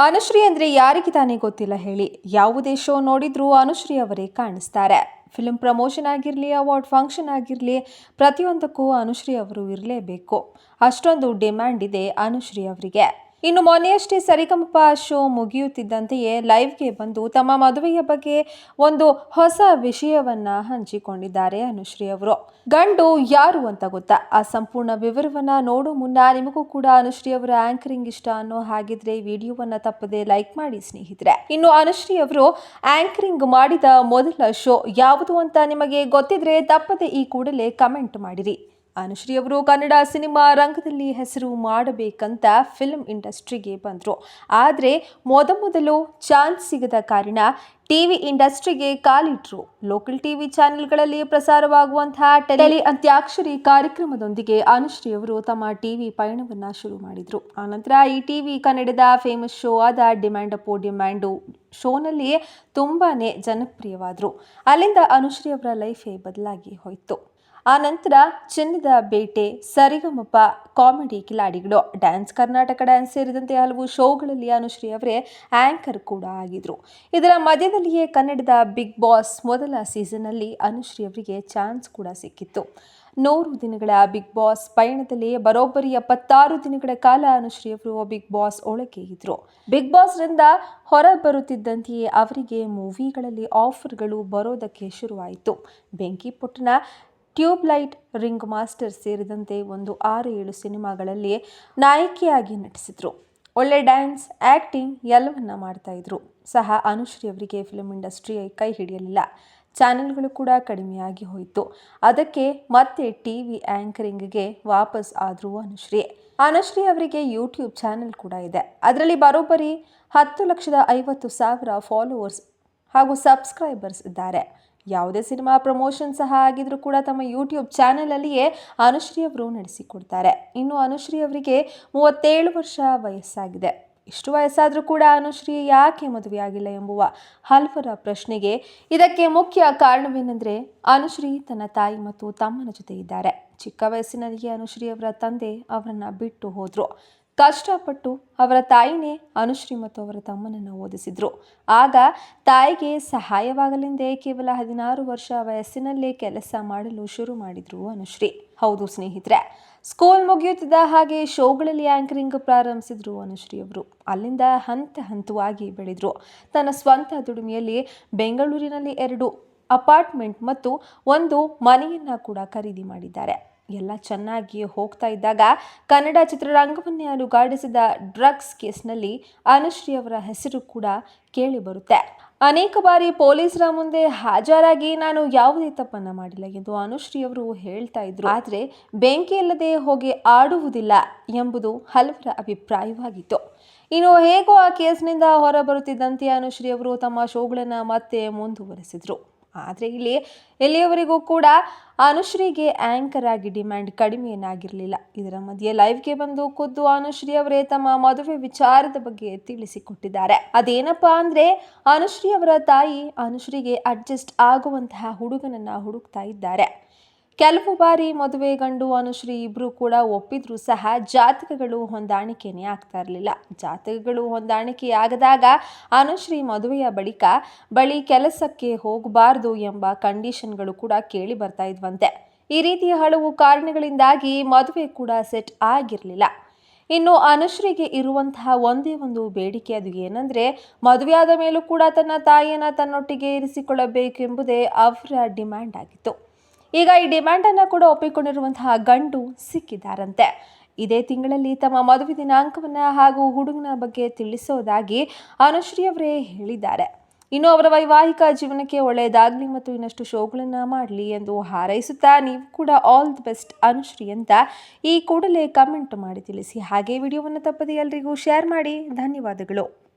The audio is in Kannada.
ಅನುಶ್ರೀ ಅಂದರೆ ಯಾರಿಗೆ ತಾನೇ ಗೊತ್ತಿಲ್ಲ ಹೇಳಿ. ಯಾವುದೇ ಶೋ ನೋಡಿದ್ರೂ ಅನುಶ್ರೀ ಅವರೇ ಕಾಣಿಸ್ತಾರೆ. ಫಿಲ್ಮ್ ಪ್ರಮೋಷನ್ ಆಗಿರಲಿ, ಅವಾರ್ಡ್ ಫಂಕ್ಷನ್ ಆಗಿರಲಿ, ಪ್ರತಿಯೊಂದಕ್ಕೂ ಅನುಶ್ರೀ ಅವರು ಇರಲೇಬೇಕು. ಅಷ್ಟೊಂದು ಡಿಮ್ಯಾಂಡ್ ಇದೆ ಅನುಶ್ರೀ ಅವರಿಗೆ. ಇನ್ನು ಮೊನ್ನೆಯಷ್ಟೇ ಸರಿಗಮಪ ಶೋ ಮುಗಿಯುತ್ತಿದ್ದಂತೆಯೇ ಲೈವ್ಗೆ ಬಂದು ತಮ್ಮ ಮದುವೆಯ ಬಗ್ಗೆ ಒಂದು ಹೊಸ ವಿಷಯವನ್ನ ಹಂಚಿಕೊಂಡಿದ್ದಾರೆ ಅನುಶ್ರೀ ಅವರು. ಗಂಡು ಯಾರು ಅಂತ ಗೊತ್ತಾ? ಆ ಸಂಪೂರ್ಣ ವಿವರವನ್ನ ನೋಡೋ ಮುನ್ನ ನಿಮಗೂ ಕೂಡ ಅನುಶ್ರೀ ಅವರ ಆಂಕರಿಂಗ್ ಇಷ್ಟ ಅನ್ನೋ ಹಾಗಿದ್ರೆ ವಿಡಿಯೋವನ್ನ ತಪ್ಪದೆ ಲೈಕ್ ಮಾಡಿ ಸ್ನೇಹಿತರೆ. ಇನ್ನು ಅನುಶ್ರೀ ಅವರು ಆಂಕರಿಂಗ್ ಮಾಡಿದ ಮೊದಲ ಶೋ ಯಾವುದು ಅಂತ ನಿಮಗೆ ಗೊತ್ತಿದ್ರೆ ತಪ್ಪದೆ ಈ ಕೂಡಲೇ ಕಮೆಂಟ್ ಮಾಡಿರಿ. ಅನುಶ್ರೀ ಅವರು ಕನ್ನಡ ಸಿನಿಮಾ ರಂಗದಲ್ಲಿ ಹೆಸರು ಮಾಡಬೇಕಂತ ಫಿಲ್ಮ್ ಇಂಡಸ್ಟ್ರಿಗೆ ಬಂದರು. ಆದರೆ ಮೊದಮೊದಲು ಚಾನ್ಸ್ ಸಿಗದ ಕಾರಣ ಟಿವಿ ಇಂಡಸ್ಟ್ರಿಗೆ ಕಾಲಿಟ್ರು. ಲೋಕಲ್ ಟಿವಿ ಚಾನೆಲ್ಗಳಲ್ಲಿ ಪ್ರಸಾರವಾಗುವಂತಹ ಟೆಲಿ ಅಂತ್ಯಾಕ್ಷರಿ ಕಾರ್ಯಕ್ರಮದೊಂದಿಗೆ ಅನುಶ್ರೀ ಅವರು ತಮ್ಮ ಟಿವಿ ಪಯಣವನ್ನು ಶುರು ಮಾಡಿದ್ರು. ಆನಂತರ ಈ ಟಿವಿ ಕನ್ನಡದ ಫೇಮಸ್ ಶೋ ಆದ ಡಿಮ್ಯಾಂಡ್ ಅಪೋ ಡಿಮ್ಯಾಂಡು ಶೋನಲ್ಲಿ ತುಂಬಾನೇ ಜನಪ್ರಿಯವಾದರು. ಅಲ್ಲಿಂದ ಅನುಶ್ರೀ ಅವರ ಲೈಫೇ ಬದಲಾಗಿ ಹೋಯಿತು. ಆ ನಂತರ ಚಿನ್ನದ ಬೇಟೆ, ಸರಿಗಮಪ, ಕಾಮಿಡಿ ಕಿಲಾಡಿಗಳು, ಡ್ಯಾನ್ಸ್ ಕರ್ನಾಟಕ ಡ್ಯಾನ್ಸ್ ಸೇರಿದಂತೆ ಹಲವು ಶೋಗಳಲ್ಲಿ ಅನುಶ್ರೀ ಅವರೇ ಆಂಕರ್ ಕೂಡ ಆಗಿದ್ರು. ಇದರ ಮಧ್ಯದಲ್ಲಿಯೇ ಕನ್ನಡದ ಬಿಗ್ ಬಾಸ್ ಮೊದಲ ಸೀಸನ್ನಲ್ಲಿ ಅನುಶ್ರೀ ಅವರಿಗೆ ಚಾನ್ಸ್ ಕೂಡ ಸಿಕ್ಕಿತ್ತು. ನೂರು ದಿನಗಳ ಬಿಗ್ ಬಾಸ್ ಪಯಣದಲ್ಲಿ ಬರೋಬ್ಬರಿ ಎಪ್ಪತ್ತಾರು ದಿನಗಳ ಕಾಲ ಅನುಶ್ರೀ ಅವರು ಬಿಗ್ ಬಾಸ್ ಒಳಗೆ ಇದ್ರು. ಬಿಗ್ ಬಾಸ್ರಿಂದ ಹೊರ ಬರುತ್ತಿದ್ದಂತೆಯೇ ಅವರಿಗೆ ಮೂವಿಗಳಲ್ಲಿ ಆಫರ್ಗಳು ಬರೋದಕ್ಕೆ ಶುರುವಾಯಿತು. ಬೆಂಕಿ ಪುಟ್ಟನ ಟ್ಯೂಬ್ ಲೈಟ್ ರಿಂಗ್ ಮಾಸ್ಟರ್ ಸೇರಿದಂತೆ ಒಂದು ಆರು ಏಳು ಸಿನಿಮಾಗಳಲ್ಲಿ ನಾಯಕಿಯಾಗಿ ನಟಿಸಿದರು. ಒಳ್ಳೆ ಡ್ಯಾನ್ಸ್ ಆ್ಯಕ್ಟಿಂಗ್ ಎಲ್ಲವನ್ನ ಮಾಡ್ತಾಯಿದ್ರು ಸಹ ಅನುಶ್ರೀ ಅವರಿಗೆ ಫಿಲ್ಮ್ ಇಂಡಸ್ಟ್ರಿ ಕೈ ಹಿಡಿಯಲಿಲ್ಲ. ಚಾನೆಲ್ಗಳು ಕೂಡ ಕಡಿಮೆಯಾಗಿ ಹೋಯಿತು. ಅದಕ್ಕೆ ಮತ್ತೆ ಟಿ ವಿ ಆ್ಯಂಕರಿಂಗ್ಗೆ ವಾಪಸ್ ಆದರೂ ಅನುಶ್ರೀ. ಅನುಶ್ರೀ ಅವರಿಗೆ ಯೂಟ್ಯೂಬ್ ಚಾನೆಲ್ ಕೂಡ ಇದೆ. ಅದರಲ್ಲಿ ಬರೋಬ್ಬರಿ ಹತ್ತು ಲಕ್ಷದ ಐವತ್ತು ಸಾವಿರ ಫಾಲೋವರ್ಸ್ ಹಾಗೂ ಸಬ್ಸ್ಕ್ರೈಬರ್ಸ್ ಇದ್ದಾರೆ. ಯಾವುದೇ ಸಿನಿಮಾ ಪ್ರಮೋಷನ್ ಸಹ ಆಗಿದ್ರೂ ಕೂಡ ತಮ್ಮ ಯೂಟ್ಯೂಬ್ ಚಾನಲಲ್ಲಿಯೇ ಅನುಶ್ರೀ ಅವರು ನಡೆಸಿಕೊಡ್ತಾರೆ. ಇನ್ನು ಅನುಶ್ರೀ ಅವರಿಗೆ ಮೂವತ್ತೇಳು ವರ್ಷ ವಯಸ್ಸಾಗಿದೆ. ಇಷ್ಟು ವಯಸ್ಸಾದರೂ ಕೂಡ ಅನುಶ್ರೀ ಯಾಕೆ ಮದುವೆಯಾಗಿಲ್ಲ ಎಂಬುವ ಹಲ್ವರ ಪ್ರಶ್ನೆಗೆ ಇದಕ್ಕೆ ಮುಖ್ಯ ಕಾರಣವೇನೆಂದರೆ ಅನುಶ್ರೀ ತನ್ನ ತಾಯಿ ಮತ್ತು ತಮ್ಮನ ಜೊತೆ ಇದ್ದಾರೆ. ಚಿಕ್ಕ ವಯಸ್ಸಿನಲ್ಲಿಯೇ ಅನುಶ್ರೀ ಅವರ ತಂದೆ ಅವರನ್ನು ಬಿಟ್ಟು ಹೋದರು. ಕಷ್ಟಪಟ್ಟು ಅವರ ತಾಯಿನೇ ಅನುಶ್ರೀ ಮತ್ತು ಅವರ ತಮ್ಮನನ್ನು ಓದಿಸಿದ್ರು. ಆಗ ತಾಯಿಗೆ ಸಹಾಯವಾಗಲೆಂದೇ ಕೇವಲ ಹದಿನಾರು ವರ್ಷ ವಯಸ್ಸಿನಲ್ಲೇ ಕೆಲಸ ಮಾಡಲು ಶುರು ಮಾಡಿದ್ರು ಅನುಶ್ರೀ. ಹೌದು ಸ್ನೇಹಿತರೆ, ಸ್ಕೂಲ್ ಮುಗಿಯುತ್ತಿದ್ದ ಹಾಗೆ ಶೋಗಳಲ್ಲಿ ಆಂಕರಿಂಗ್ ಪ್ರಾರಂಭಿಸಿದ್ರು ಅನುಶ್ರೀ ಅವರು. ಅಲ್ಲಿಂದ ಹಂತ ಹಂತವಾಗಿ ಬೆಳೆದ್ರು. ತನ್ನ ಸ್ವಂತ ದುಡಿಮೆಯಲ್ಲಿ ಬೆಂಗಳೂರಿನಲ್ಲಿ ಎರಡು ಅಪಾರ್ಟ್ಮೆಂಟ್ ಮತ್ತು ಒಂದು ಮನೆಯನ್ನ ಕೂಡ ಖರೀದಿ ಮಾಡಿದ್ದಾರೆ. ಎಲ್ಲ ಚೆನ್ನಾಗಿ ಹೋಗ್ತಾ ಇದ್ದಾಗ ಕನ್ನಡ ಚಿತ್ರರಂಗವನ್ನೇ ಅಲುಗಾಡಿಸಿದ ಡ್ರಗ್ಸ್ ಕೇಸ್ನಲ್ಲಿ ಅನುಶ್ರೀ ಅವರ ಹೆಸರು ಕೂಡ ಕೇಳಿ ಬರುತ್ತೆ. ಅನೇಕ ಬಾರಿ ಪೊಲೀಸರ ಮುಂದೆ ಹಾಜರಾಗಿ ನಾನು ಯಾವುದೇ ತಪ್ಪನ್ನು ಮಾಡಿಲ್ಲ ಎಂದು ಅನುಶ್ರೀ ಅವರು ಹೇಳ್ತಾ ಇದ್ರು. ಆದರೆ ಬೆಂಕಿ ಇಲ್ಲದೆ ಹೋಗಿ ಆಡುವುದಿಲ್ಲ ಎಂಬುದು ಹಲವರ ಅಭಿಪ್ರಾಯವಾಗಿತ್ತು. ಇನ್ನು ಹೇಗೋ ಆ ಕೇಸ್ನಿಂದ ಹೊರಬರುತ್ತಿದ್ದಂತೆ ಅನುಶ್ರೀ ಅವರು ತಮ್ಮ ಶೋಗಳನ್ನು ಮತ್ತೆ ಮುಂದುವರೆಸಿದ್ರು. ಆದರೆ ಇಲ್ಲಿ ಎಲ್ಲಿಯವರೆಗೂ ಕೂಡ ಅನುಶ್ರೀಗೆ ಆ್ಯಂಕರ್ ಆಗಿ ಡಿಮ್ಯಾಂಡ್ ಕಡಿಮೆ ಏನಾಗಿರಲಿಲ್ಲ. ಇದರ ಮಧ್ಯೆ ಲೈವ್ಗೆ ಬಂದು ಖುದ್ದು ಅನುಶ್ರೀ ಅವರೇ ತಮ್ಮ ಮದುವೆ ವಿಚಾರದ ಬಗ್ಗೆ ತಿಳಿಸಿಕೊಟ್ಟಿದ್ದಾರೆ. ಅದೇನಪ್ಪ ಅಂದರೆ ಅನುಶ್ರೀ ಅವರ ತಾಯಿ ಅನುಶ್ರೀಗೆ ಅಡ್ಜಸ್ಟ್ ಆಗುವಂತಹ ಹುಡುಗನನ್ನು ಹುಡುಕ್ತಾ ಇದ್ದಾರೆ. ಕೆಲವು ಬಾರಿ ಮದುವೆ ಗಂಡು ಅನುಶ್ರೀ ಇಬ್ರು ಕೂಡ ಒಪ್ಪಿದ್ರು ಸಹ ಜಾತಕಗಳು ಹೊಂದಾಣಿಕೆನೇ ಆಗ್ತಾ ಇರಲಿಲ್ಲ. ಜಾತಕಗಳು ಹೊಂದಾಣಿಕೆ ಆಗದಾಗ ಅನುಶ್ರೀ ಮದುವೆಯ ಬಳಿಕ ಬಳಿ ಕೆಲಸಕ್ಕೆ ಹೋಗಬಾರ್ದು ಎಂಬ ಕಂಡೀಷನ್ಗಳು ಕೂಡ ಕೇಳಿ ಬರ್ತಾ ಇದ್ವಂತೆ. ಈ ರೀತಿಯ ಹಲವು ಕಾರಣಗಳಿಂದಾಗಿ ಮದುವೆ ಕೂಡ ಸೆಟ್ ಆಗಿರಲಿಲ್ಲ. ಇನ್ನು ಅನುಶ್ರೀಗೆ ಇರುವಂತಹ ಒಂದೇ ಒಂದು ಬೇಡಿಕೆ ಅದು ಏನಂದ್ರೆ ಮದುವೆಯಾದ ಮೇಲೂ ಕೂಡ ತನ್ನ ತಾಯಿಯನ್ನ ತನ್ನೊಟ್ಟಿಗೆ ಇರಿಸಿಕೊಳ್ಳಬೇಕೆಂಬುದೇ ಅವರ ಡಿಮ್ಯಾಂಡ್ ಆಗಿತ್ತು. ಈಗ ಈ ಡಿಮ್ಯಾಂಡನ್ನು ಕೂಡ ಒಪ್ಪಿಕೊಂಡಿರುವಂತಹ ಗಂಡು ಸಿಕ್ಕಿದ್ದಾರಂತೆ. ಇದೇ ತಿಂಗಳಲ್ಲಿ ತಮ್ಮ ಮದುವೆ ದಿನಾಂಕವನ್ನು ಹಾಗೂ ಹುಡುಗನ ಬಗ್ಗೆ ತಿಳಿಸೋದಾಗಿ ಅನುಶ್ರೀ ಅವರೇ ಹೇಳಿದ್ದಾರೆ. ಇನ್ನು ಅವರ ವೈವಾಹಿಕ ಜೀವನಕ್ಕೆ ಒಳ್ಳೆಯದಾಗಲಿ ಮತ್ತು ಇನ್ನಷ್ಟು ಶೋಗಳನ್ನು ಮಾಡಲಿ ಎಂದು ಹಾರೈಸುತ್ತಾ ನೀವು ಕೂಡ ಆಲ್ ದಿ ಬೆಸ್ಟ್ ಅನುಶ್ರೀ ಅಂತ ಈ ಕೂಡಲೇ ಕಮೆಂಟ್ ಮಾಡಿ ತಿಳಿಸಿ. ಹಾಗೆ ವಿಡಿಯೋವನ್ನು ತಪ್ಪದೆ ಎಲ್ರಿಗೂ ಶೇರ್ ಮಾಡಿ. ಧನ್ಯವಾದಗಳು.